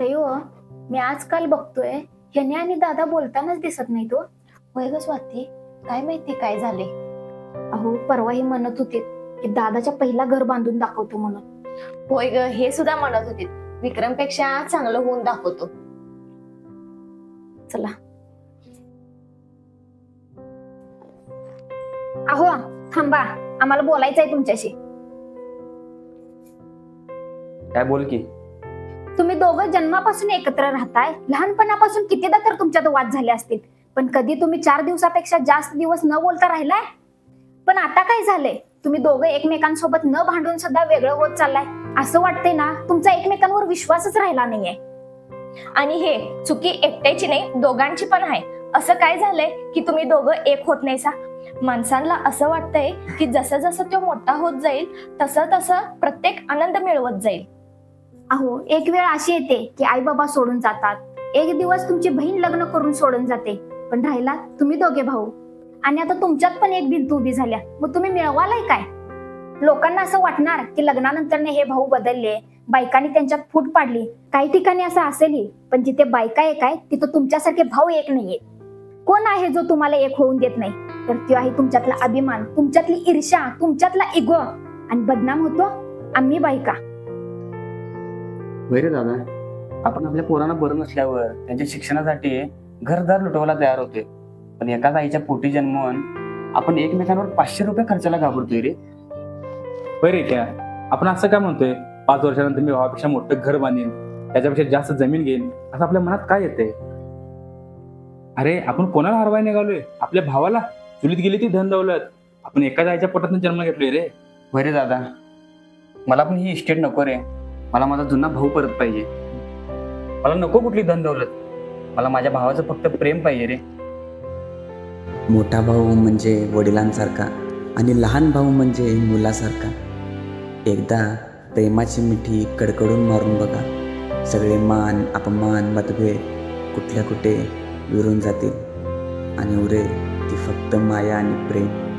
तयो मी आजकाल बघतोय ह्याने आणि दादा बोलतानाच दिसत नाही तो होय ग स्वाती काय माहिती काय झाले अहो परवाही म्हणत होते की दादाच्या पहिला घर बांधून दाखवतो म्हणून. होय ग हे सुद्धा म्हणत होते. विक्रमपेक्षा चांगलं होऊन दाखवतो. चला. अहो थांबा आम्हाला बोलायचंय तुमच्याशी. काय बोल की? तुम्ही दोघं जन्मापासून एकत्र राहताय. लहानपणापासून कितीदा तर तुमच्यात वाद झाले असतील. पण कधी तुम्ही चार दिवसापेक्षा जास्त दिवस न बोलता राहिलाय? पण आता काय झालंय? तुम्ही दोघं एकमेकांसोबत न भांडून सुद्धा वेगळं होत चाललाय. असं वाटतंय ना तुमचा एकमेकांवर विश्वासच राहिला नाहीये. आणि हे चुकी एकट्याची नाही दोघांची पण आहे. असं काय झालंय की तुम्ही दोघं एक होत नाही सा? माणसांना असं वाटतंय की जसं जसं तो मोठा होत जाईल तसं तसं प्रत्येक आनंद मिळवत जाईल. अहो एक वेळ अशी येते की आई बाबा सोडून जातात. एक दिवस तुमची बहीण लग्न करून सोडून जाते. पण राहिला तुम्ही दोघे भाऊ. आणि आता तुमच्यात पण एक भिंत उभी झाल्या. मग तुम्ही मिळवालाय काय? लोकांना असं वाटणार की लग्नानंतर हे भाऊ बदलले बायकांनी त्यांच्यात फूट पाडली. काही ठिकाणी असं असेलही पण जिथे बायका एक आहे तिथं तुमच्यासारखे भाऊ एक नाहीये कोण आहे जो तुम्हाला एक होऊन देत नाही? तर तो आहे तुमच्यातला अभिमान तुमच्यातली ईर्षा तुमच्यातला इगो आणि बदनाम होतो आम्ही बायका. रे दादा. आपण आपल्या पोरांना बरं नसल्यावर त्यांच्या शिक्षणासाठी घरदार लुटवायला तयार होते पण एकाच आईच्या पोटी जन्मवून आपण एकमेकांवर पाचशे रुपये खर्चाला घाबरतोय रे. होय रे त्या. आपण असं काय म्हणतोय? पाच वर्षानंतर मी भावापेक्षा मोठं घर बांधेन. त्याच्यापेक्षा जास्त जमीन घेईन. असं आपल्या मनात काय येते अरे आपण कोणाला हरवाय निघालोय? आपल्या भावाला. चुलीत गेली ती धन दौलत. आपण एकाच आईच्या पोटातून जन्म घेतलोय रे. होय रे दादा. मला पण ही इस्टेट नको रे. मला माझा जुना भाऊ परत पाहिजे. मला नको कुठली धन दौलत. मला माझ्या भावाचं फक्त प्रेम पाहिजे रे. मोठा भाऊ म्हणजे वडिलांसारखा आणि लहान भाऊ म्हणजे मुलासारखा. एकदा प्रेमाची मिठी कडकडून मारून बघा. सगळे मान अपमान मतभेद कुठल्या कुठे विरून जातील. आणि उरेल ती फक्त माया आणि प्रेम.